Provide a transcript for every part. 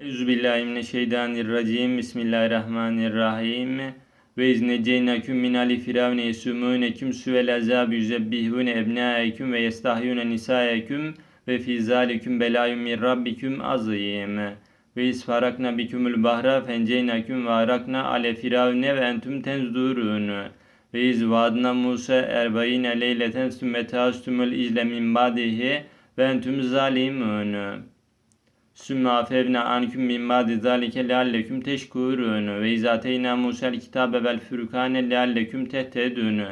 Euzubillahimineşşeytanirracim. Bismillahirrahmanirrahim. Ve izneceyneküm min ali firavne yesumunekum suvel azab yüzebbihune ebnaeküm ve yestahyune nisaeküm ve fi zalikum belayum min rabbikum azim. Ve isfarakna bikumul bahra fenceyneküm ve arakna ale firavne ve entüm tenzurun. Ve iz vaadna Musa erbayine leyleten sümme taastumul izle min badihi ve entüm zalimun. Sümme afevna anküm min ba'di zalike lealleküm teşkurun ve izateyna Musa'l kitabe vel furkane lealleküm tehtedun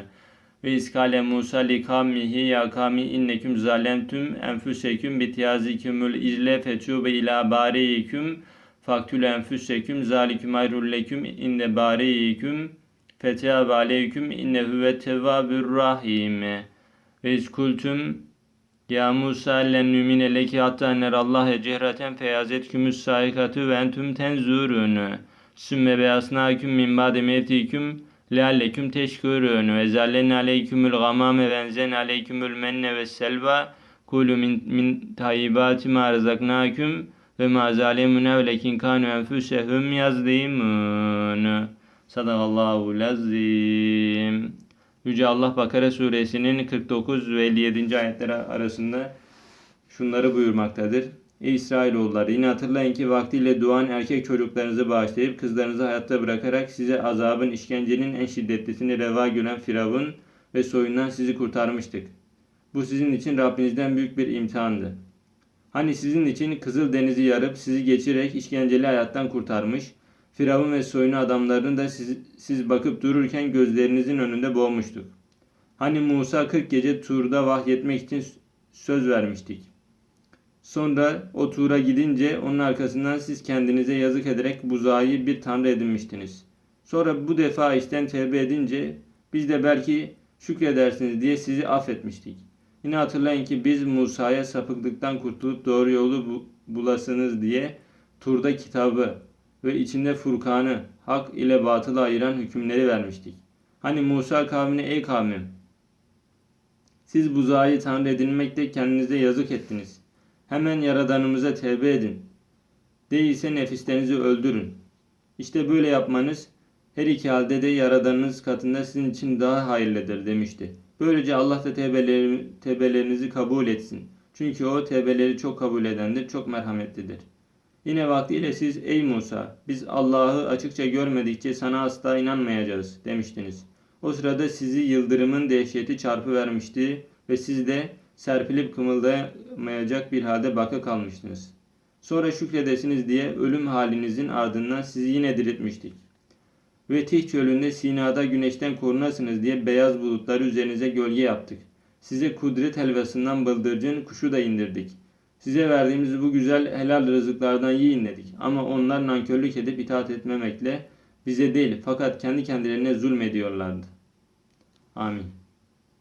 ve iskale Musa li kavmihi ya kavmi inneküm zalemtüm enfuseküm bitiyazikumul izle fetube ila bariyiküm faktul enfuseküm zaliküm ayrul leküm inde bariyiküm fetâbe aleyküm innehu ve tevvabur rahim ve izkultum ya Musa len numine leki hatta nerallahe cehreten feyazetkümüs saikatü ve entüm tenzurun. Sümme beyasnâküm min ba'de mevtiküm lealleküm teşkurun. Ve zallen aleykümül gamame ve enzen aleykümül menne ve selva. Kulu min, min tayyibati ma rızaknâküm ve ma zalemune ve lekin kanu enfusehum yazlimun. Sadakallahu lazim. Yüce Allah Bakara suresinin 49 ve 57. ayetleri arasında şunları buyurmaktadır. İsrailoğulları yine hatırlayın ki vaktiyle doğan erkek çocuklarınızı bağışlayıp kızlarınızı hayatta bırakarak size azabın işkencenin en şiddetlisini reva gören Firavun ve soyundan sizi kurtarmıştık. Bu sizin için Rabbinizden büyük bir imtihandı. Hani sizin için Kızıl Denizi yarıp sizi geçirerek işkenceli hayattan kurtarmış, Firavun ve soyunu adamlarını da siz, siz bakıp dururken gözlerinizin önünde boğmuştuk. Hani Musa 40 gece Tur'da vahyetmek için söz vermiştik. Sonra o Tur'a gidince onun arkasından siz kendinize yazık ederek buzağı bir tanrı edinmiştiniz. Sonra bu defa işten tevbe edince biz de belki şükredersiniz diye sizi affetmiştik. Yine hatırlayın ki biz Musa'ya sapıklıktan kurtulup doğru yolu bulasınız diye Tur'da kitabı ve içinde Furkan'ı, hak ile batılı ayıran hükümleri vermiştik. Hani Musa kavmine ey kavmim, siz buzağı tanrı edinmekte kendinize yazık ettiniz. Hemen yaradanımıza tevbe edin. Değilse nefislerinizi öldürün. İşte böyle yapmanız her iki halde de yaradanınız katında sizin için daha hayırlıdır demişti. Böylece Allah da tevbeleri, tevbelerinizi kabul etsin. Çünkü o tevbeleri çok kabul edendir, çok merhametlidir. Yine vaktiyle siz ey Musa biz Allah'ı açıkça görmedikçe sana asla inanmayacağız demiştiniz. O sırada sizi yıldırımın dehşeti çarpı vermişti ve siz de serpilip kımıldayamayacak bir halde baka kalmıştınız. Sonra şükredesiniz diye ölüm halinizin ardından sizi yine diriltmiştik. Ve Tih çölünde Sina'da güneşten korunasınız diye beyaz bulutları üzerinize gölge yaptık. Size kudret helvasından bıldırcın kuşu da indirdik. Size verdiğimiz bu güzel helal rızıklardan yiyin dedik. Ama onlar nankörlük edip itaat etmemekle bize değil fakat kendi kendilerine zulmediyorlardı. Amin.